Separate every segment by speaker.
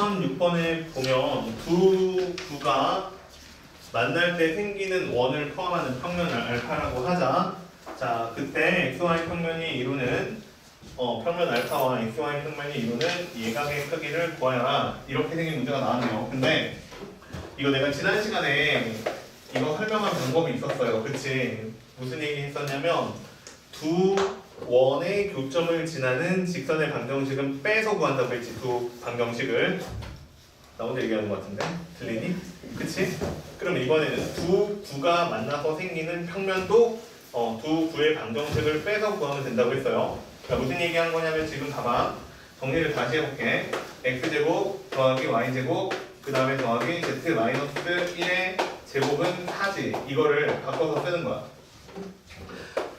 Speaker 1: 2006번에 보면 두 구가 만날 때 생기는 원을 포함하는 평면 알파라고 하자. 자, 그때 xy 평면이 이루는 어, 평면 알파와 xy 평면이 이루는 예각의 크기를 구하여라. 이렇게 생긴 문제가 나왔네요. 근데 이거 내가 지난 시간에 이거 설명한 방법이 있었어요. 그치? 무슨 얘기 했었냐면 두 원의 교점을 지나는 직선의 방정식은 빼서 구한다고 했지. 두 방정식을. 나 혼자 얘기하는 것 같은데? 들리니? 그치? 그럼 이번에는 두 구가 만나서 생기는 평면도 어, 두 구의 방정식을 빼서 구하면 된다고 했어요. 그러니까 무슨 얘기한 거냐면 지금 봐봐. 정리를 다시 해볼게. x제곱 더하기 y제곱 그 다음에 더하기 z 마이너스 1의 제곱은 4지. 이거를 바꿔서 쓰는 거야.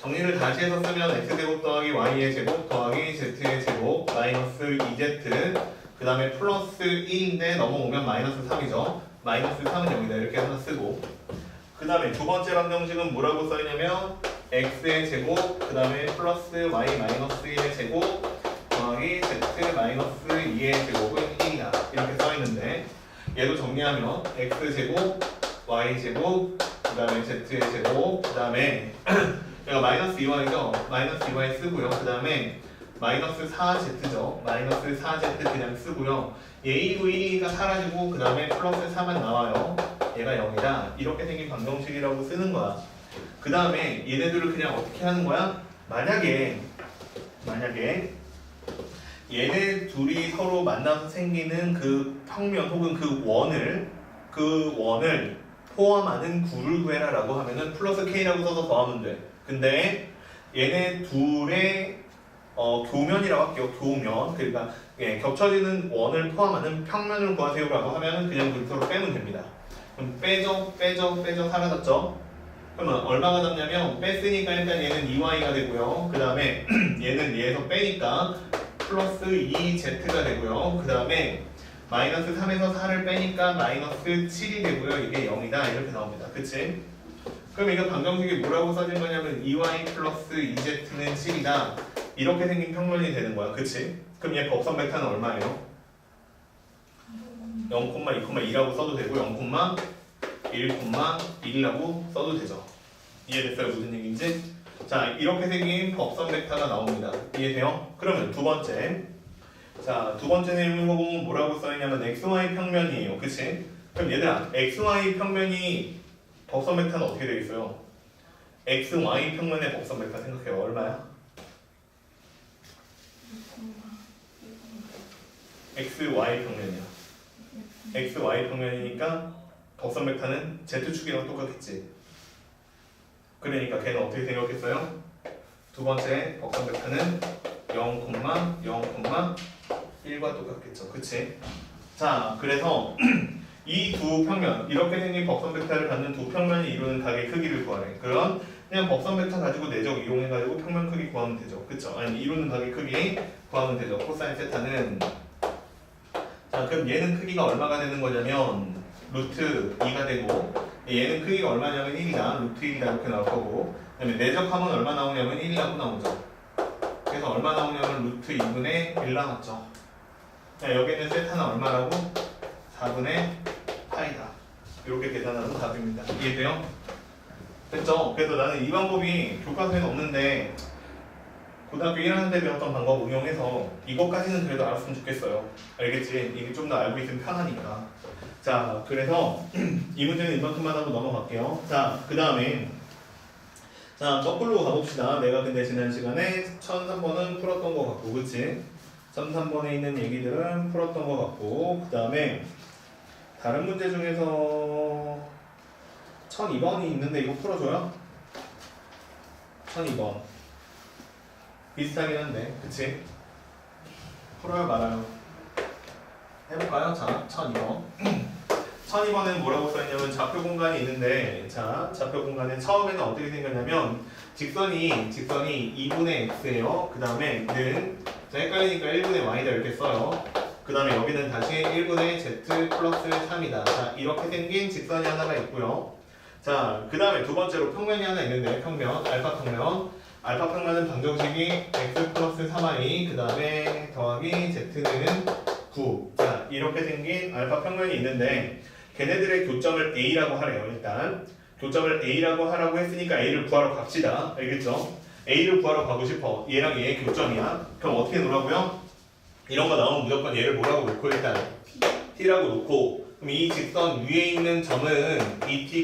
Speaker 1: 정리를 다시 해서 쓰면 x제곱 더하기 y의 제곱 더하기 z의 제곱 마이너스 2z 그 다음에 플러스 1인데 넘어오면 마이너스 3이죠. 마이너스 3은 0이다. 이렇게 하나 쓰고 그 다음에 두 번째 방정식은 뭐라고 써있냐면 x의 제곱 그 다음에 플러스 y 마이너스 1의 제곱 더하기 z 마이너스 2의 제곱은 1이다. 이렇게 써있는데 얘도 정리하면 x제곱 y제곱 그 다음에 z의 제곱 그 다음에 얘가 마이너스 2y죠. 마이너스 2y 쓰고요. 그 다음에 마이너스 4z죠. 마이너스 4z 그냥 쓰고요. 얘 1고 1이가 사라지고 그 다음에 플러스 4만 나와요. 얘가 0이다. 이렇게 생긴 방정식이라고 쓰는 거야. 그 다음에 얘네들을 그냥 어떻게 하는 거야? 만약에 만약에 얘네 둘이 서로 만나서 생기는 그 평면 혹은 그 원을 그 원을 포함하는 구를 구해라라고 하면은 플러스 k라고 써서 더하면 돼. 근데 얘네 둘의 어, 교면이라고 할게요. 교면. 그러니까 예, 겹쳐지는 원을 포함하는 평면을 구하세요라고 하면은 그냥 근서로 빼면 됩니다. 그럼 빼죠, 빼죠, 빼죠 사라졌죠. 그러면 얼마가 남냐면 뺐으니까 일단 얘는 2y가 되고요. 그 다음에 얘는 얘에서 빼니까 플러스 2z가 되고요. 그 다음에 마이너스 3에서 4를 빼니까 마이너스 7이 되고요. 이게 0이다 이렇게 나옵니다. 그치? 그럼 이거 방정식이 뭐라고 써진 거냐면 2y 플러스 2z는 7이다. 이렇게 생긴 평면이 되는 거야. 그치? 그럼 얘 법선 베타는 얼마예요? 0,2,2라고 써도 되고 0,1,1이라고 써도 되죠. 이해됐어요? 무슨 얘기인지? 자, 이렇게 생긴 법선 베타가 나옵니다. 이해돼요? 그러면 두 번째. 자, 두 번째 내용을 보면 뭐라고 써있냐면 xy 평면이에요. 그치? 그럼 얘들아, xy 평면이 법선 베타는 어떻게 되어 있어요? xy 평면의 법선 베타 생각해요. 얼마야? xy 평면이야. xy 평면이니까 법선 베타는 z축이랑 똑같겠지. 그러니까 걔는 어떻게 생겼겠어요? 두 번째 법선 베타는 0,0,1과 똑같겠죠. 그치? 자, 그래서 이 두 평면, 이렇게 생긴 법선 베타를 갖는 두 평면이 이루는 각의 크기를 구하래. 그럼 그냥 법선 베타 가지고 내적 이용해가지고 평면 크기 구하면 되죠. 그쵸? 아니, 이루는 각의 크기 구하면 되죠. 코사인 세타는 자, 그럼 얘는 크기가 얼마가 되는 거냐면 루트 2가 되고 얘는 크기가 얼마냐면 1이다. 루트 1이다 이렇게 나올 거고 그 다음에 내적하면 얼마 나오냐면 1이라고 나오죠. 그래서 얼마 나오냐면 루트 2분의 1 나왔죠. 자, 여기는 세타는 얼마라고? 4분의 파이다. 이렇게 계산하면 답입니다. 이해돼요? 됐죠? 그래서 나는 이 방법이 교과서에는 없는데 고등학교 1학년 때 배웠던 방법 응용해서 이것까지는 그래도 알았으면 좋겠어요. 알겠지? 이게 좀 더 알고 있으면 편하니까. 자, 그래서 이 문제는 이만큼만 하고 넘어갈게요. 자, 그 다음에 자, 거꾸로 가봅시다. 내가 근데 지난 시간에 1003번은 풀었던 것 같고, 그치? 1003번에 있는 얘기들은 풀었던 것 같고, 그 다음에 다른 문제 중에서 1002번이 있는데 이거 풀어줘요? 1002번. 비슷하긴 한데, 그치? 풀어요, 말아요? 해볼까요? 자, 1002번. 1002번은 뭐라고 써있냐면 좌표 공간이 있는데, 자, 좌표 공간에 처음에는 어떻게 생겼냐면, 직선이, 직선이 2분의 x예요. 그 다음에 는, 자, 헷갈리니까 1분의 y다 이렇게 써요. 그 다음에 여기는 다시 1분의 z 플러스 3이다. 자, 이렇게 생긴 직선이 하나가 있고요. 자, 그 다음에 두 번째로 평면이 하나 있는데, 평면, 알파 평면. 알파 평면은 방정식이 x 플러스 3y 그 다음에 더하기 z는 9. 자, 이렇게 생긴 알파 평면이 있는데 걔네들의 교점을 A라고 하래요. 일단 교점을 A라고 하라고 했으니까 A를 구하러 갑시다. 알겠죠? A를 구하러 가고 싶어. 얘랑 얘의 교점이야. 그럼 어떻게 놓으라고요? 이런 거 나오면 무조건 얘를 뭐라고 놓고 일단 T라고 놓고 그럼 이 직선 위에 있는 점은 이 T, T,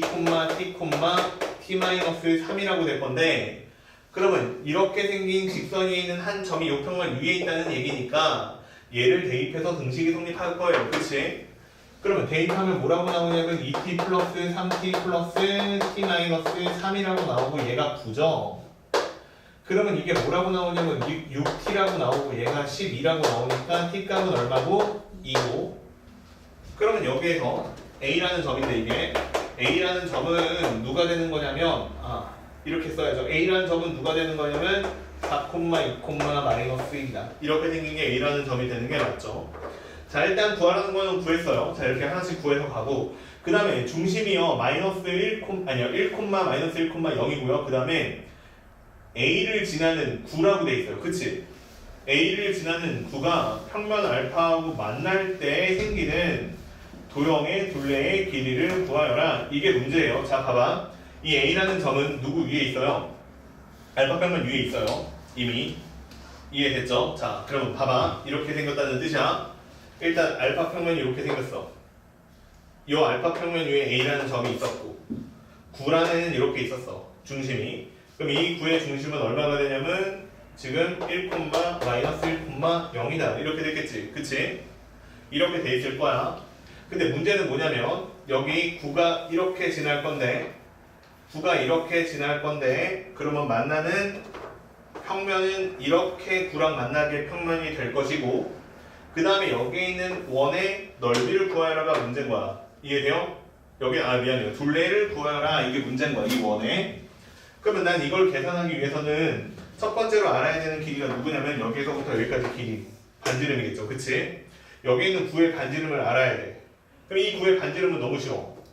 Speaker 1: T-3이라고 될 건데 그러면 이렇게 생긴 직선이 있는 한 점이 요 평면 위에 있다는 얘기니까 얘를 대입해서 등식이 성립할 거예요. 그치? 그러면 대입하면 뭐라고 나오냐면 2t 플러스 3t 플러스 t 마이너스 3이라고 나오고 얘가 9죠. 그러면 이게 뭐라고 나오냐면 6, t 라고 나오고 얘가 12라고 나오니까 t 값은 얼마고? 2고 그러면 여기에서 a라는 점인데 이게 a라는 점은 누가 되는 거냐면 아 이렇게 써야죠. a라는 점은 누가 되는 거냐면 4, 2, 마이너스 1이다. 이렇게 생긴 게 a라는 점이 되는 게 맞죠. 자 일단 구하라는 거는 구했어요. 자 이렇게 하나씩 구해서 가고 그 다음에 중심이요 마이너스 1, 아니요 1, 마이너스 1, 0이고요. 그 다음에 a를 지나는 9라고 돼 있어요. 그치? a를 지나는 9가 평면 알파하고 만날 때 생기는 도형의 둘레의 길이를 구하여라. 이게 문제예요. 자 봐봐. 이 a라는 점은 누구 위에 있어요? 알파 평면 위에 있어요. 이미 이해됐죠? 자 그러면 봐봐. 이렇게 생겼다는 뜻이야. 일단 알파 평면이 이렇게 생겼어. 이 알파 평면 위에 a라는 점이 있었고 9라는 이렇게 있었어. 중심이. 그럼 이 9의 중심은 얼마가 되냐면 지금 1, 마이너스 1, 0이다. 이렇게 됐겠지. 그치? 이렇게 돼 있을 거야. 근데 문제는 뭐냐면 여기 9가 이렇게 지날 건데 9가 이렇게 지날 건데 그러면 만나는 평면은 이렇게 9랑 만나게 평면이 될 것이고 그 다음에 여기에 있는 원의 넓이를 구하여라가 문제인 거야. 이해돼요? 여기 아 미안해요. 둘레를 구하여라 이게 문제인 거야. 이 원에. 그러면 난 이걸 계산하기 위해서는 첫 번째로 알아야 되는 길이가 누구냐면 여기서부터 여기까지 길이 반지름이겠죠. 그치? 여기 있는 9의 반지름을 알아야 돼. 그럼 이 9의 반지름은 너무 쉬워.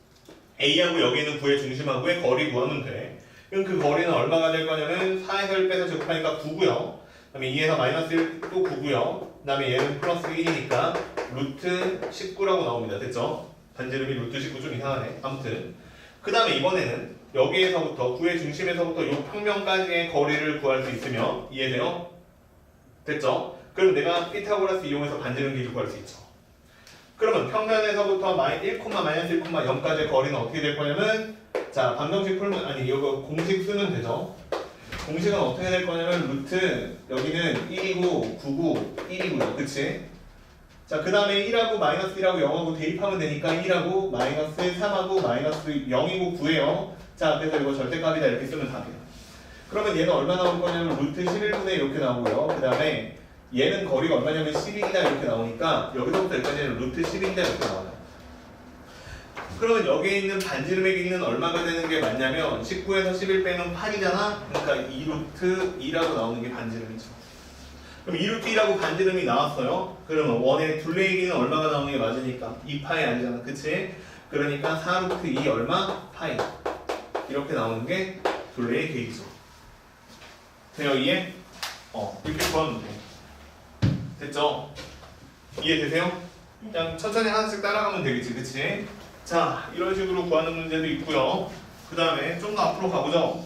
Speaker 1: A하고 여기 있는 9의 중심하고의 거리 구하면 돼. 그럼 그 거리는 얼마가 될 거냐면 4에서 1 빼서 제곱하니까 9고요. 그다음에 2에서 마이너스 1또 9고요. 그다음에 얘는 플러스 1이니까 루트 19라고 나옵니다. 됐죠? 반지름이 루트 19 좀 이상하네. 아무튼 그 다음에 이번에는 여기에서부터 9의 중심에서부터 이 평면까지의 거리를 구할 수 있으며 이해돼요? 됐죠? 그럼 내가 피타고라스 이용해서 반지름 길이 구할 수 있죠. 그러면 평면에서부터 마이 1, 마이너스 1, 0까지의 거리는 어떻게 될 거냐면 자 방정식 풀면 아니 이거 공식 쓰면 되죠. 공식은 어떻게 될 거냐면 루트 여기는 1이고 9고 1이고요. 그치? 자, 그 다음에 1하고 마이너스 1하고 0하고 대입하면 되니까 1하고 마이너스 3하고 마이너스 0이고 9예요. 자, 그래서 이거 절대값이다 이렇게 쓰면 답이에요. 그러면 얘는 얼마 나올 거냐면 루트 11분의 이렇게 나오고요. 그 다음에 얘는 거리가 얼마냐면 11이다 이렇게 나오니까 여기서부터 여기까지는 루트 11이다 이렇게 나와요. 그러면 여기에 있는 반지름의 길이는 얼마가 되는 게 맞냐면 19에서 11 빼면 8이잖아. 그러니까 2루트 2라고 나오는 게 반지름이죠. 그럼 2루트 2라고 반지름이 나왔어요. 그러면 원의 둘레의 길이는 얼마가 나오는 게 맞으니까 2파이 아니잖아. 그치? 그러니까 4루트 2 얼마? 파이. 이렇게 나오는 게 둘레의 길이죠. 돼요? 이해? 어, 이렇게 구하면 돼. 됐죠? 이해되세요? 그냥 천천히 하나씩 따라가면 되겠지, 그치? 자, 이런 식으로 구하는 문제도 있고요. 그 다음에 좀 더 앞으로 가보죠.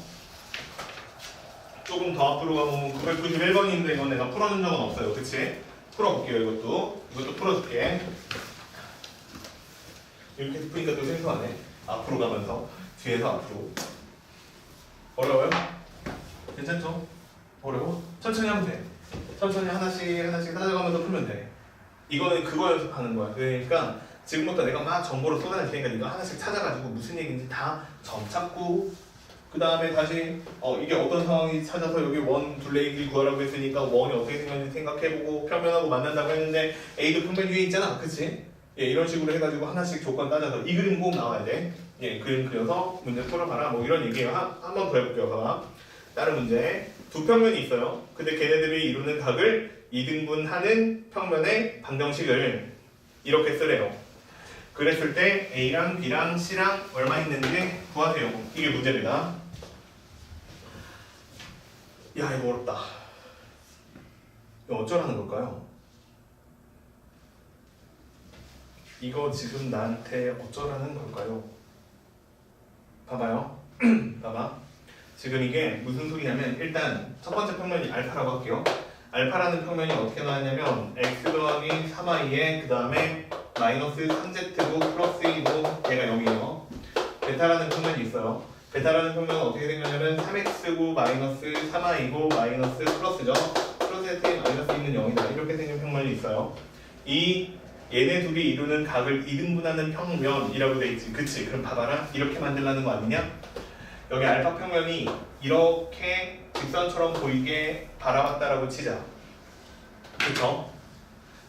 Speaker 1: 조금 더 앞으로 가면 991번인데 이건 내가 풀어준 적은 없어요. 그치? 풀어볼게요, 이것도. 이것도 풀어줄게. 이렇게 푸니까 또 생소하네. 앞으로 가면서. 뒤에서 앞으로. 어려워요? 괜찮죠? 어려워? 천천히 하면 돼. 천천히 하나씩 하나씩 따져가면서 풀면 돼. 이거는 그거 연습하는 거야. 그러니까 지금부터 내가 막 정보를 쏟아낼 테니까 이거 하나씩 찾아가지고 무슨 얘기인지 다 점 찾고 그 다음에 다시 어 이게 어떤 상황이 찾아서 여기 원 둘레의 길 구하라고 했으니까 원이 어떻게 생겼는지 생각해보고 평면하고 만난다고 했는데 A도 평면 위에 있잖아 그치? 예 이런 식으로 해가지고 하나씩 조건 따져서 이 그림 꼭 나와야 돼 예 그림 그려서 문제 풀어봐라 뭐 이런 얘기예요 한 번 더 해볼게요 봐봐 다른 문제 두 평면이 있어요 근데 걔네들이 이루는 각을 2등분하는 평면의 방정식을 이렇게 쓰래요 그랬을 때 A랑 B랑 C랑 얼마 있는지 구하세요. 이게 문제입니다. 야 이거 어렵다. 이거 어쩌라는 걸까요? 이거 지금 나한테 어쩌라는 걸까요? 봐봐요. 봐봐. 지금 이게 무슨 소리냐면 일단 첫 번째 평면이 알파라고 할게요. 알파라는 평면이 어떻게 나왔냐면 x 더하기 3i에 그 다음에 마이너스 3z고 플러스 2고 얘가 0이에요. 베타라는 평면이 있어요. 베타라는 평면은 어떻게 생겼냐면 3x고 마이너스 3i고 마이너스 플러스죠. 플러스 z에 마이너스 있는 0이다. 이렇게 생긴 평면이 있어요. 이 얘네 둘이 이루는 각을 이등분하는 평면이라고 돼 있지. 그치? 그럼 봐봐라. 이렇게 만들라는 거 아니냐? 여기 알파 평면이 이렇게 직선처럼 보이게 바라봤다라고 치자. 그쵸?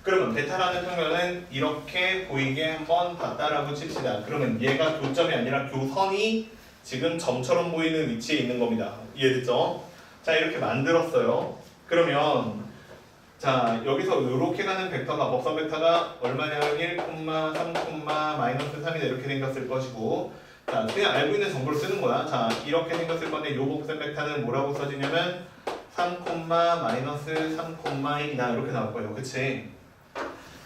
Speaker 1: 그러면 베타라는 평면은 이렇게 보이게 한번 봤다라고 칩시다. 그러면 얘가 교점이 아니라 교선이 지금 점처럼 보이는 위치에 있는 겁니다. 이해됐죠? 자 이렇게 만들었어요. 그러면 자 여기서 이렇게 가는 벡터가 법선 벡터가 얼마냐면 1, 3, 마이너스 3이다 이렇게 생겼을 것이고 자 그냥 알고 있는 정보를 쓰는 거야. 자 이렇게 생겼을 건데 요 법선 벡터는 뭐라고 써지냐면 3, 마이너스 3, 1이다 이렇게 나올 거예요. 그치?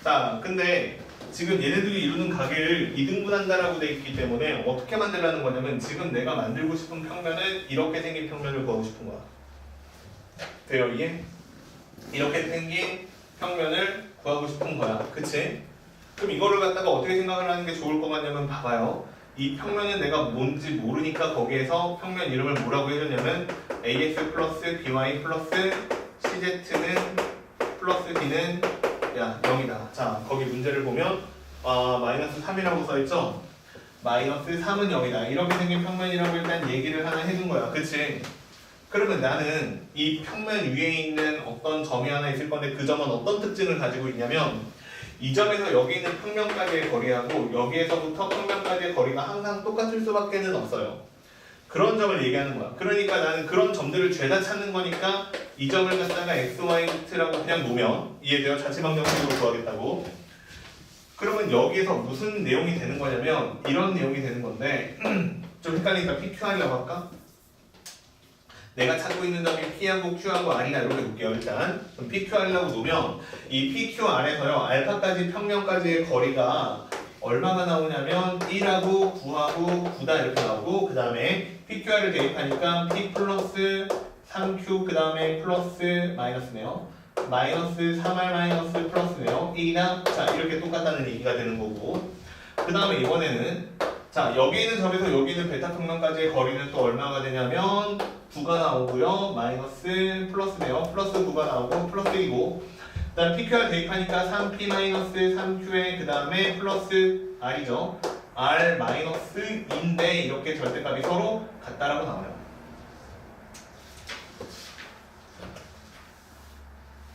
Speaker 1: 자 근데 지금 얘네들이 이루는 각을 이등분한다라고 돼 있기 때문에 어떻게 만들라는 거냐면 지금 내가 만들고 싶은 평면은 이렇게 생긴 평면을 구하고 싶은 거야. 돼요 이게? 이렇게 생긴 평면을 구하고 싶은 거야. 그치? 그럼 이거를 갖다가 어떻게 생각을 하는 게 좋을 것 같냐면 봐봐요. 이 평면은 내가 뭔지 모르니까 거기에서 평면 이름을 뭐라고 해줬냐면 ax 플러스 by 플러스 cz는 플러스 d는 야 0이다. 자 거기 문제를 보면 아 마이너스 3이라고 써있죠? 마이너스 3은 0이다. 이렇게 생긴 평면이라고 일단 얘기를 하나 해준 거야. 그치? 그러면 나는 이 평면 위에 있는 어떤 점이 하나 있을 건데 그 점은 어떤 특징을 가지고 있냐면 이 점에서 여기 있는 평면까지의 거리하고 여기에서부터 평면까지의 거리가 항상 똑같을 수밖에 는 없어요. 그런 점을 얘기하는 거야. 그러니까 나는 그런 점들을 죄다 찾는 거니까 이 점을 갖다가 x, y, z라고 그냥 놓으면 이해돼요? 자취방정식으로 구하겠다고. 그러면 여기에서 무슨 내용이 되는 거냐면 이런 내용이 되는 건데 좀 헷갈리니까 PQR이라고 할까? 내가 찾고 있는 점이 P하고 Q하고 R이나 이렇게 놓을게요. 일단 그럼 PQR이라고 놓으면 이 PQR에서요 알파까지 평면까지의 거리가 얼마가 나오냐면 1하고 9하고 9다 이렇게 나오고 그 다음에 PQR을 대입하니까 P 플러스 3Q 그 다음에 플러스 마이너스네요. 마이너스 3R 마이너스 플러스네요. 1이나 자 이렇게 똑같다는 얘기가 되는 거고. 그 다음에 이번에는 자 여기 있는 점에서 여기 있는 베타 평면까지의 거리는 또 얼마가 되냐면 9가 나오고요 마이너스 플러스네요 플러스 9가 나오고 플러스 2고 그 다음 PQR 대입하니까 3P 마이너스 3Q에 그 다음에 플러스 R이죠 R 마이너스 2인데 이렇게 절대값이 서로 같다라고 나와요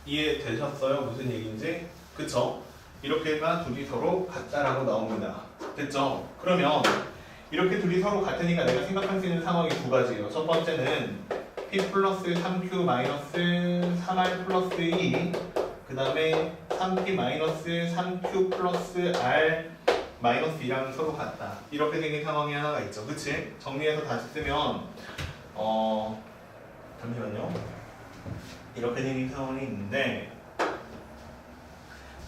Speaker 1: 이해되셨어요? 무슨 얘기인지? 그쵸? 이렇게가 둘이 서로 같다라고 나옵니다. 됐죠? 그러면 이렇게 둘이 서로 같으니까 내가 생각할 수 있는 상황이 두 가지예요. 첫 번째는 p 플러스 3q 마이너스 3r 플러스 2, 그 다음에 3p 마이너스 3q 플러스 r 마이너스 2랑 서로 같다. 이렇게 생긴 상황이 하나가 있죠. 그치? 정리해서 다시 쓰면 어 잠시만요. 이렇게 생긴 상황이 있는데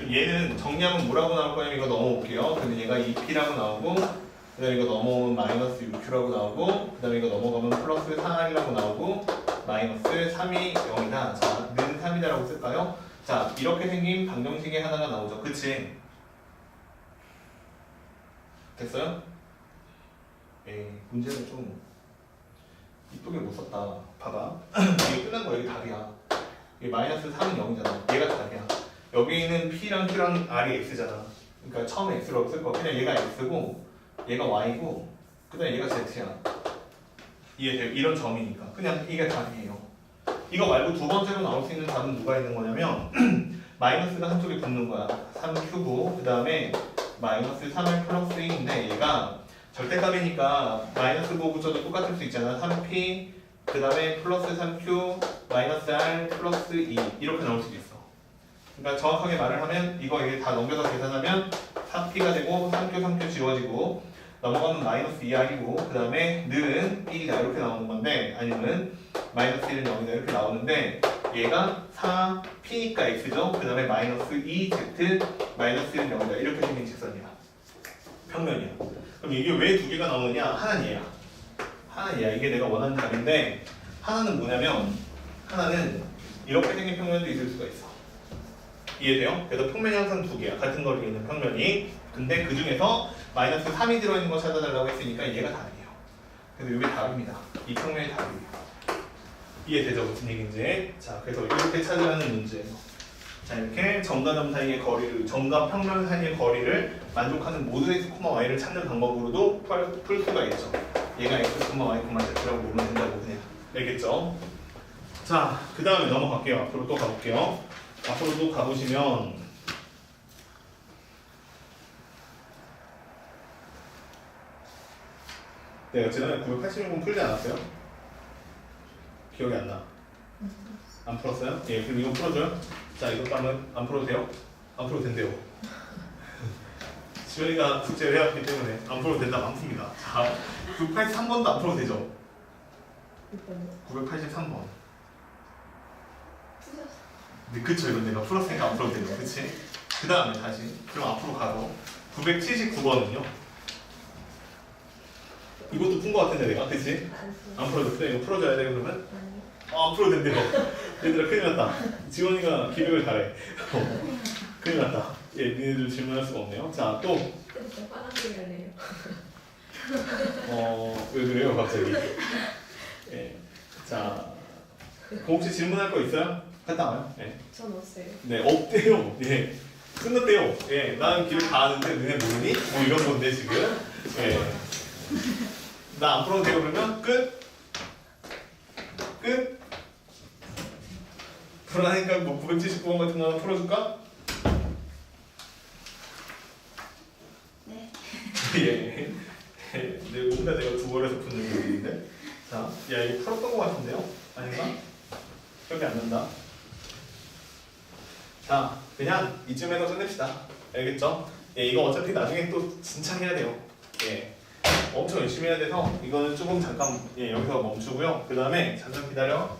Speaker 1: 그럼 얘는 정리하면 뭐라고 나올 거냐면 이거 넘어올게요. 근데 얘가 2p라고 나오고 그 다음에 이거 넘어오면 마이너스 6q라고 나오고 그 다음에 이거 넘어가면 플러스 4r이라고 나오고 마이너스 3이 0이다. 자, 는 3이다라고 쓸까요? 자, 이렇게 생긴 방정식이 하나가 나오죠. 그치? 됐어요? 에이, 문제를 좀 이쁘게 못 썼다. 봐봐. 이게 끝난 거 여기 답이야. 이게 마이너스 3은 0이잖아. 얘가 답이야. 여기는 P랑 Q랑 R이 X잖아. 그러니까 처음에 X라고 쓸 거. 그냥 얘가 X고 얘가 Y고 그다음에 얘가 Z야. 이해돼요? 이런 점이니까. 그냥 이게 답이에요. 이거 말고 두 번째로 나올 수 있는 답은 누가 있는 거냐면 마이너스가 한쪽에 붙는 거야. 3Q고 그 다음에 마이너스 3R 플러스 2인데 얘가 절대값이니까 마이너스 9 붙여도 똑같을 수 있잖아. 3P 그 다음에 플러스 3Q 마이너스 R 플러스 2 이렇게 나올 수도 있어. 그러니까 정확하게 말을 하면 이거 이게 다 넘겨서 계산하면 3P가 되고 3Q 3Q 지워지고 넘어가면 마이너스 2R이고 그 다음에 는 1이다 이렇게 나오는 건데 아니면 마이너스 1은 0이다 이렇게 나오는데 얘가 4P니까 X죠 그 다음에 마이너스 2Z 마이너스 1은 0이다 이렇게 생긴 직선이야. 평면이야. 그럼 이게 왜 두 개가 나오느냐? 하나는 얘야. 하나는 얘야. 이게 내가 원하는 답인데 하나는 뭐냐면 하나는 이렇게 생긴 평면도 있을 수가 있어. 이해돼요? 그래서 평면이 항상 두 개야. 같은 거리에 있는 평면이. 근데 그 중에서 마이너스 3이 들어있는 거 찾아달라고 했으니까 얘가 답이에요. 그래서 이게 답입니다. 이 평면이 답이에요. 이해되죠? 무슨 얘기인지. 자, 그래서 이렇게 찾으라는 문제예요. 자, 이렇게 점과 점 사이의 거리를, 점과 평면 사이의 거리를 만족하는 모든 x, y를 찾는 방법으로도 풀, 풀 수가 있죠. 얘가 x, y, z라고 보면 된다고 그냥. 알겠죠? 자, 그 다음에 넘어갈게요. 앞으로 또 가볼게요. 앞으로 또 가보시면 네, 지난해 986번 풀지 않았어요? 기억이 안 나. 안 풀었어요? 예, 그럼 이거 풀어줘요. 자, 이것도 한번 안 풀어도 돼요? 안 풀어도 된대요. 지원이가 숙제를 해왔기 때문에 안 풀어도 된다 안 풉니다. 자, 983번도 안 풀어도 되죠? 983번. 네, 그쵸. 이건 내가 풀었으니까 안 풀어도 되죠. 그치? 그 다음에 다시. 그럼 앞으로 가서 979번은요? 이것도 푼 거 같은데 내가. 그치? 안 풀어줬어. 이거 풀어줘야 돼, 그러면? 아, 안 풀어도 된대요. 얘들아, 큰일 났다. 지원이가 기획을 잘해. 어, 큰일 났다. 예, 니네들 질문할 수가 없네요. 자, 또,
Speaker 2: 빨간색 할래요.
Speaker 1: 어, 왜 그래요, 갑자기? 예. 자, 혹시 질문할 거 있어요? 갔다 와요. 예.
Speaker 2: 전 없어요.
Speaker 1: 네, 없대요. 예. 끝났대요. 예. 나는 길을 다 아는데 너네 모르니? 뭐 이런 건데 지금. 예. 나 안 풀어도 돼요 그러면 끝. 끝. 불안하니까 뭐 979번 같은 거 하나 풀어줄까?
Speaker 2: 네.
Speaker 1: 예. 예. 내 뭔가 내가 두 번에서 푸는 얘기인데. 자, 야 이거 풀었던 거 같은데요? 아닌가? 기억이 안 난다. 자, 그냥 이쯤에서 끝냅시다. 알겠죠? 예, 이거 어차피 나중에 또 진짜 해야 돼요. 예. 엄청 열심히 해야 돼서 이거는 조금 잠깐 예, 여기서 멈추고요. 그 다음에 잠깐 기다려.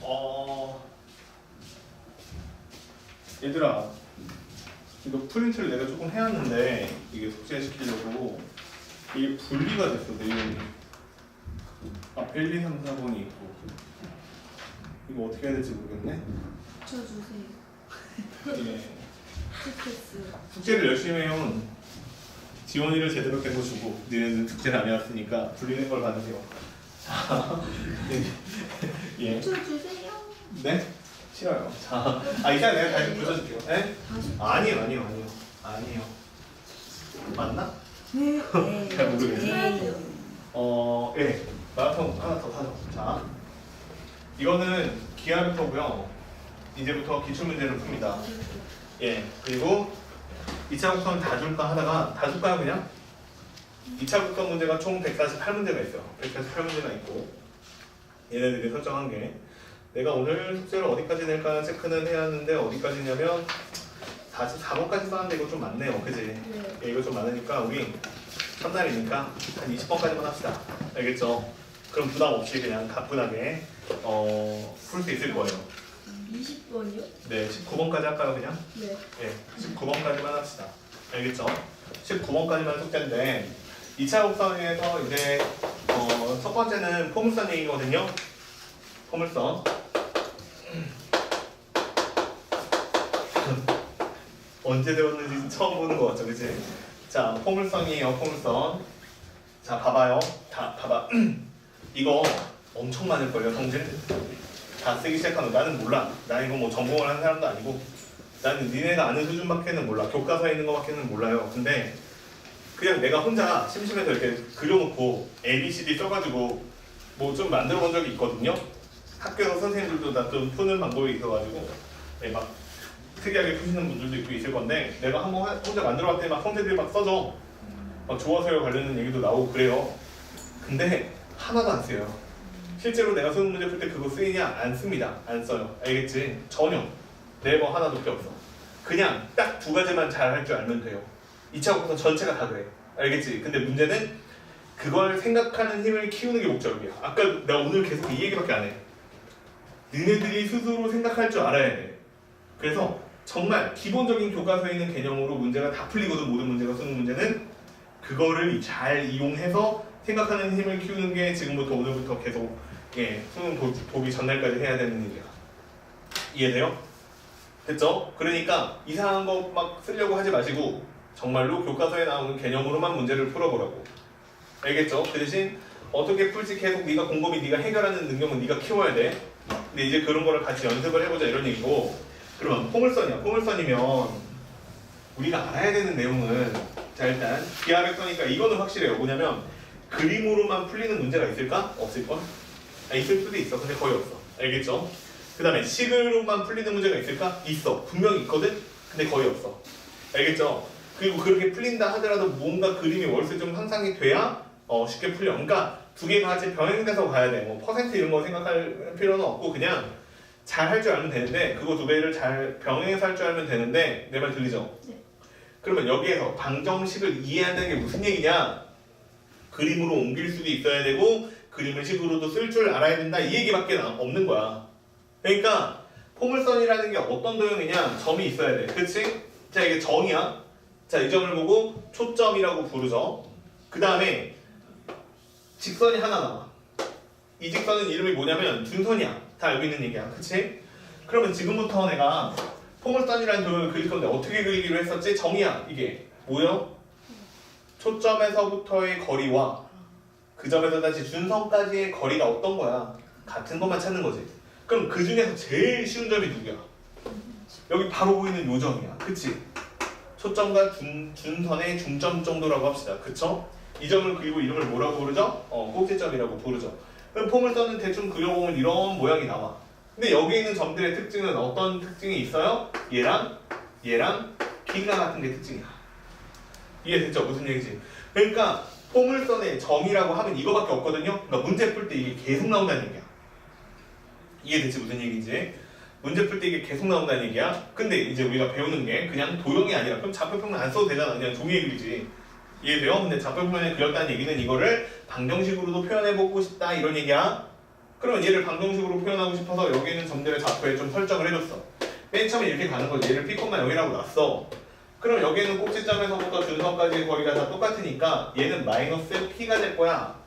Speaker 1: 어. 얘들아, 이거 프린트를 내가 조금 해왔는데 이게 숙제시키려고 이게 분리가 됐어 내용이. 앞에 1, 2, 3, 4번이 있고 이거 어떻게 해야 될지 모르겠네.
Speaker 2: 저 주세요.
Speaker 1: 예. 숙제를 열심히 해온 지원이를 제대로 된 거 주고 너네는 숙제를 안 해왔으니까 불리는 걸 받으세요. 자, 예.
Speaker 2: 저 주세요.
Speaker 1: 네? 싫어요. 자, 아 이따 내가 다시 불러줄게요. 네? 아니요, 아니요, 아니요, 아니요. 맞나?
Speaker 2: 네.
Speaker 1: 잘 모르겠어요.
Speaker 2: 네.
Speaker 1: 어, 예. 마라톤 하나 더 하죠. 자, 이거는 기하부터고요. 이제부터 기출 문제를 풉니다. 예. 그리고 2차부터는 다 줄까 하다가 다 줄까요 그냥? 2차부터 문제가 총 148문제가 있어요. 148문제가 있고 얘네들이 설정한 게 내가 오늘 숙제를 어디까지 낼까 체크는 해야 하는데 어디까지냐면 44번까지 썼는데 이거 좀 많네요. 그지?
Speaker 2: 네.
Speaker 1: 예, 이거 좀 많으니까 우리 첫날이니까 한 20번까지만 합시다. 알겠죠? 그럼 부담 없이 그냥 가뿐하게 어, 풀 수 있을 거예요.
Speaker 2: 20번이요?
Speaker 1: 네, 19번까지 할까요 그냥?
Speaker 2: 네.
Speaker 1: 예, 19번까지만 합시다. 알겠죠? 19번까지만 숙제인데 2차 곡선에서 이제 어, 첫 번째는 포물선 얘기거든요. 포물선. 언제 배웠는지 처음 보는 거 같죠, 그치? 자, 포물선이에요, 포물선. 자, 봐봐요. 다 봐봐. 이거 엄청 많을걸요, 성질? 다 쓰기 시작하면 나는 몰라. 나 이거 뭐 전공을 하는 사람도 아니고 나는 니네가 아는 수준밖에는 몰라. 교과서에 있는 거밖에는 몰라요. 근데 그냥 내가 혼자 심심해서 이렇게 그려놓고 A, B, C, D 써가지고 뭐 좀 만들어 본 적이 있거든요. 학교에서 선생님들도 나 좀 푸는 방법이 있어가지고 네, 막 특이하게 푸시는 분들도 있고 있을 건데 내가 한번 하- 혼자 만들어 봤더니 막 성질들이 막 써져. 막 좋아서요 관련된 얘기도 나오고 그래요. 근데 하나도 안 쓰여요. 실제로 내가 수능 문제 풀 때 그거 쓰이냐? 안 씁니다. 안 써요. 알겠지? 전혀. 네버 하나도 필요 없어. 그냥 딱 두 가지만 잘 할 줄 알면 돼요. 2차부터 전체가 다 그래. 알겠지? 근데 문제는 그걸 생각하는 힘을 키우는 게 목적이야. 아까 내가 오늘 계속 이 얘기밖에 안 해. 너네들이 스스로 생각할 줄 알아야 돼. 그래서 정말 기본적인 교과서에 있는 개념으로 문제가 다 풀리거든 모든 문제가 수능 문제는 그거를 잘 이용해서 생각하는 힘을 키우는 게 지금부터 오늘부터 계속 예, 수능 도, 도비 전날까지 해야 되는 일이야. 이해돼요? 됐죠? 그러니까 이상한 거 막 쓰려고 하지 마시고 정말로 교과서에 나오는 개념으로만 문제를 풀어보라고. 알겠죠? 그 대신 어떻게 풀지 계속 네가 곰곰이 네가 해결하는 능력은 네가 키워야 돼. 근데 이제 그런 거를 같이 연습을 해보자 이런 얘기고. 그러면 포물선이야. 포물선이면 우리가 알아야 되는 내용은 자 일단 기하백선이니까 이거는 확실해요. 뭐냐면 그림으로만 풀리는 문제가 있을까? 없을걸? 아, 있을 수도 있어. 근데 거의 없어. 알겠죠? 그 다음에 식으로만 풀리는 문제가 있을까? 있어. 분명히 있거든? 근데 거의 없어. 알겠죠? 그리고 그렇게 풀린다 하더라도 뭔가 그림이 월세 좀 상상이 돼야 어, 쉽게 풀려. 그러니까 두 개가 같이 병행돼서 가야 돼. 뭐 퍼센트 이런 거 생각할 필요는 없고 그냥 잘 할 줄 알면 되는데 그거 두 개를 잘 병행해서 할 줄 알면 되는데 내 말 들리죠?
Speaker 2: 네.
Speaker 1: 그러면 여기에서 방정식을 이해한다는 게 무슨 얘기냐? 그림으로 옮길 수도 있어야 되고 그림을 식으로도 쓸 줄 알아야 된다 이 얘기밖에 나- 없는 거야. 그러니까 포물선이라는 게 어떤 도형이냐? 점이 있어야 돼. 그치? 자 이게 정이야. 자 이 점을 보고 초점이라고 부르죠. 그 다음에 직선이 하나 나와. 이 직선은 이름이 뭐냐면 준선이야. 다 알고 있는 얘기야. 그치? 그러면 지금부터 내가 포물선이라는 도형을 그릴 건데 어떻게 그리기로 했었지? 정이야. 이게 뭐요? 초점에서부터의 거리와 그 점에서 다시 준선까지의 거리가 어떤 거야? 같은 것만 찾는 거지. 그럼 그 중에서 제일 쉬운 점이 누구야? 여기 바로 보이는 요 점이야. 그치? 초점과 준, 준선의 중점 정도라고 합시다. 그쵸? 이 점을 그리고 이름을 뭐라고 부르죠? 어, 꼭지점이라고 부르죠. 그럼 포물선은 대충 그려보면 이런 모양이 나와. 근데 여기 있는 점들의 특징은 어떤 특징이 있어요? 얘랑 얘랑 길이가 같은 게 특징이야. 이해됐죠? 무슨 얘기지? 그러니까 포물선의 정이라고 하면 이거밖에 없거든요. 그러니까 문제 풀 때 이게 계속 나온다는 얘기야. 이해됐지? 무슨 얘기인지? 문제 풀 때 이게 계속 나온다는 얘기야. 근데 이제 우리가 배우는 게 그냥 도형이 아니라 그럼 좌표평면 안 써도 되잖아. 그냥 종이에 그리지. 이해돼요? 근데 좌표평면에 그렸다는 얘기는 이거를 방정식으로도 표현해보고 싶다 이런 얘기야. 그러면 얘를 방정식으로 표현하고 싶어서 여기 있는 점들의 좌표에 좀 설정을 해줬어. 맨 처음에 이렇게 가는 거지. 얘를 P, 0이라고 놨어. 그럼 여기는 꼭지점에서부터 준선까지의 거리가 다 똑같으니까 얘는 마이너스 P가 될 거야.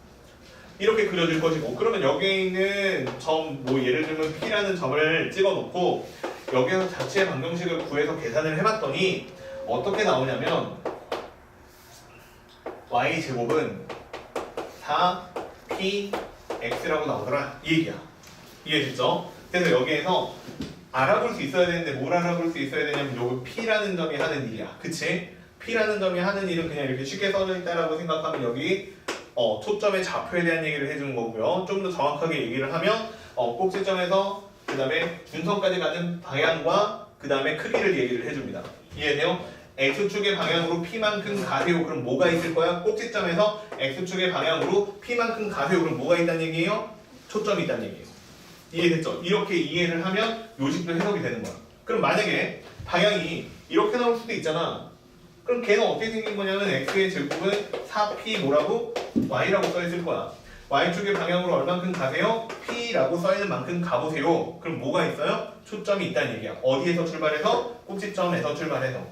Speaker 1: 이렇게 그려질 것이고 그러면 여기에 있는 점 뭐 예를 들면 P라는 점을 찍어놓고 여기에서 자체의 방정식을 구해서 계산을 해봤더니 어떻게 나오냐면 y 제곱은 4p x라고 나오더라 이 얘기야 이해됐죠? 그래서 여기에서 알아볼 수 있어야 되는데 뭘 알아볼 수 있어야 되냐면 요거 p라는 점이 하는 일이야 그치? p라는 점이 하는 일은 그냥 이렇게 쉽게 써져 있다라고 생각하면 여기 어, 초점의 좌표에 대한 얘기를 해주는 거고요 좀 더 정확하게 얘기를 하면 어, 꼭지점에서 그 다음에 준선까지 가는 방향과 그 다음에 크기를 얘기를 해줍니다 이해돼요? X축의 방향으로 P만큼 가세요. 그럼 뭐가 있을 거야? 꼭지점에서 X축의 방향으로 P만큼 가세요. 그럼 뭐가 있다는 얘기예요? 초점이 있다는 얘기예요. 이해됐죠? 이렇게 이해를 하면 요식도 해석이 되는 거야. 그럼 만약에 방향이 이렇게 나올 수도 있잖아. 그럼 걔는 어떻게 생긴 거냐면 X의 제곱은 4P 뭐라고? Y라고 써있을 거야. Y축의 방향으로 얼만큼 가세요? P라고 써있는 만큼 가보세요. 그럼 뭐가 있어요? 초점이 있다는 얘기야. 어디에서 출발해서? 꼭지점에서 출발해서.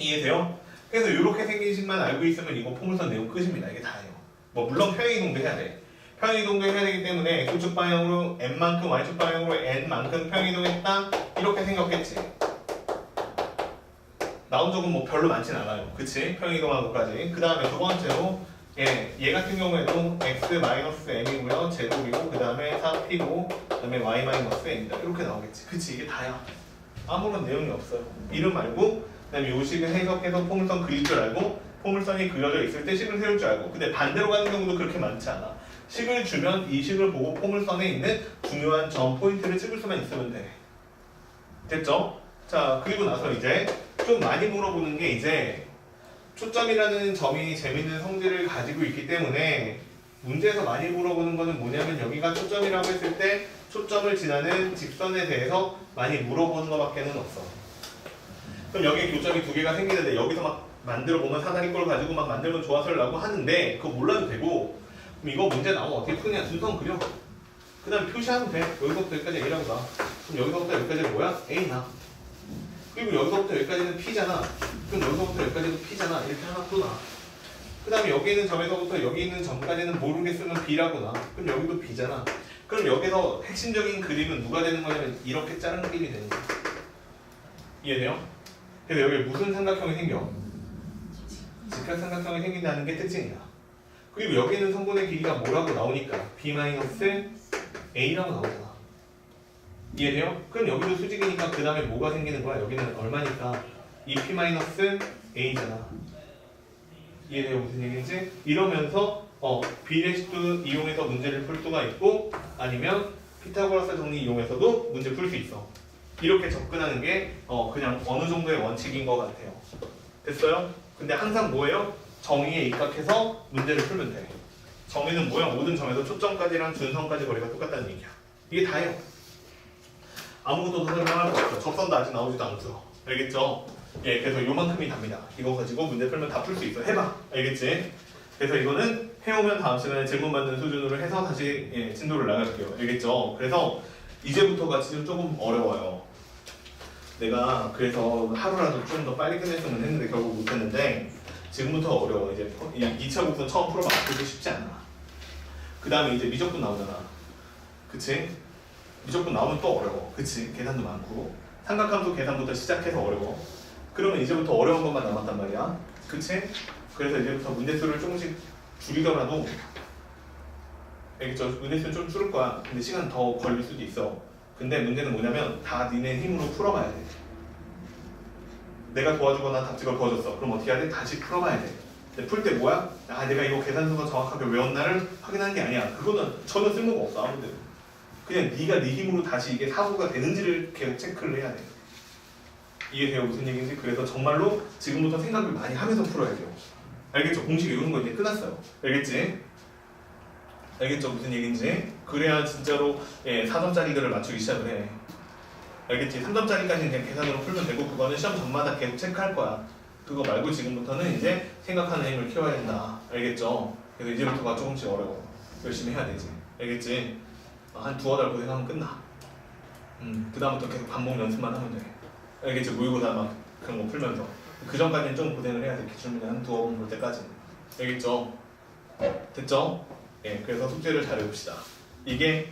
Speaker 1: 이해돼요? 그래서 이렇게 생긴 식만 알고 있으면 이거 포물선 내용 끝입니다. 이게 다예요. 뭐 물론 평행이동도 해야 돼. 평행이동도 해야 되기 때문에 x축 방향으로 n만큼 y축 방향으로 n만큼 평행이동했다 이렇게 생겼겠지. 나온 적은 뭐 별로 많진 않아요. 그치? 평행이동한 것까지. 그 다음에 두 번째로 예, 얘 같은 경우에도 x 마이너스 m이고요. 제곱이고 그 다음에 4p고 그 다음에 y 마이너스 m이다. 이렇게 나오겠지. 그치? 이게 다야. 아무런 내용이 없어요. 이름 말고 그 다음에 요 식을 해석해서 포물선 그릴 줄 알고 포물선이 그려져 있을 때 식을 세울 줄 알고 근데 반대로 가는 경우도 그렇게 많지 않아 식을 주면 이 식을 보고 포물선에 있는 중요한 점 포인트를 찍을 수만 있으면 돼 됐죠? 자 그리고 나서 이제 좀 많이 물어보는 게 이제 초점이라는 점이 재밌는 성질을 가지고 있기 때문에 문제에서 많이 물어보는 거는 뭐냐면 여기가 초점이라고 했을 때 초점을 지나는 직선에 대해서 많이 물어보는 것밖에는 없어. 그럼 여기 교점이 두 개가 생기는데 여기서 막 만들어 보면 사다리 꼴 가지고 막 만들면 좋아서라고 하는데 그거 몰라도 되고 그럼 이거 문제 나오면 어떻게 푸냐 순서 그려. 그 다음에 표시하면 돼. 여기서부터 여기까지 A라고 나. 그럼 여기서부터 여기까지는 뭐야? A나. 그리고 여기서부터 여기까지는 P잖아. 그럼 여기서부터 여기까지도 P잖아. 이렇게 하나 또 나. 그 다음에 여기 있는 점에서부터 여기 있는 점까지는 모르겠으면 B라고 나. 그럼 여기도 B잖아. 그럼 여기서 핵심적인 그림은 누가 되는 거냐면 이렇게 자른 그림이 되는 거야. 이해돼요? 그래서 여기 무슨 삼각형이 생겨? 직각 삼각형이 생긴다는 게 특징이야. 그리고 여기 있는 성분의 길이가 뭐라고 나오니까 B-A라고 나오잖아. 이해돼요? 그럼 여기도 수직이니까 그 다음에 뭐가 생기는 거야? 여기는 얼마니까 2P-A잖아. 이해돼요? 무슨 얘기인지? 이러면서 어, 비례식도 이용해서 문제를 풀 수가 있고 아니면 피타고라스 정리 이용해서도 문제 풀 수 있어. 이렇게 접근하는 게 어, 그냥 어느 정도의 원칙인 것 같아요. 됐어요? 근데 항상 뭐예요? 정의에 입각해서 문제를 풀면 돼. 정의는 뭐야? 모든 점에서 초점까지랑 준선까지 거리가 똑같다는 얘기야. 이게 다예요. 아무것도 더 설명할 거 없어. 접선도 아직 나오지도 않고요. 알겠죠? 예, 그래서 요만큼이 답니다. 이거 가지고 문제 풀면 다 풀 수 있어. 해봐. 알겠지? 그래서 이거는 해오면 다음 시간에 질문 받는 수준으로 해서 다시 예, 진도를 나갈게요. 알겠죠? 그래서 이제부터가 지금 조금 어려워요. 내가 그래서 하루라도 좀 더 빨리 끝냈으면 했는데 결국 못했는데 지금부터 어려워. 이제 2차 곡선 처음 풀어봐. 그게 쉽지 않아. 그 다음에 이제 미적분 나오잖아. 그치? 미적분 나오면 또 어려워. 그치? 계산도 많고. 삼각함수 계산부터 시작해서 어려워. 그러면 이제부터 어려운 것만 남았단 말이야. 그치? 그래서 이제부터 문제수를 조금씩 줄이더라도 알겠죠? 문제수는 좀 줄을 거야. 근데 시간 더 걸릴 수도 있어. 근데 문제는 뭐냐면 다 니네 힘으로 풀어봐야 돼. 내가 도와주거나 답지가 도와줬어. 그럼 어떻게 해야 돼? 다시 풀어봐야 돼. 풀 때 뭐야? 아 내가 이거 계산서가 정확하게 외웠나를 확인하는 게 아니야. 그거는 전혀 쓸모가 없어 아무데도. 그냥 네가 네 힘으로 다시 이게 사고가 되는지를 계속 체크를 해야 돼. 이해돼요 무슨 얘기인지? 그래서 정말로 지금부터 생각을 많이 하면서 풀어야 돼요. 알겠죠? 공식 외우는 거 이제 끝났어요. 알겠지? 알겠죠? 무슨 얘기인지? 그래야 진짜로 예, 4점짜리들을 맞추기 시작을 해. 알겠지? 3점짜리까지는 그냥 계산으로 풀면 되고 그거는 시험 전마다 계속 체크할 거야. 그거 말고 지금부터는 이제 생각하는 힘을 키워야 된다. 알겠죠? 그래서 이제부터가 조금씩 어려워. 열심히 해야 되지. 알겠지? 한 두어 달 고생하면 끝나. 음, 그다음부터 계속 반복 연습만 하면 돼. 알겠지? 모의고사 막 그런 거 풀면서. 그 전까지는 좀 고생을 해야 돼. 기출문제 한 두어 번 볼 때까지는. 알겠죠? 됐죠? 예, 그래서 숙제를 잘 해봅시다. 이게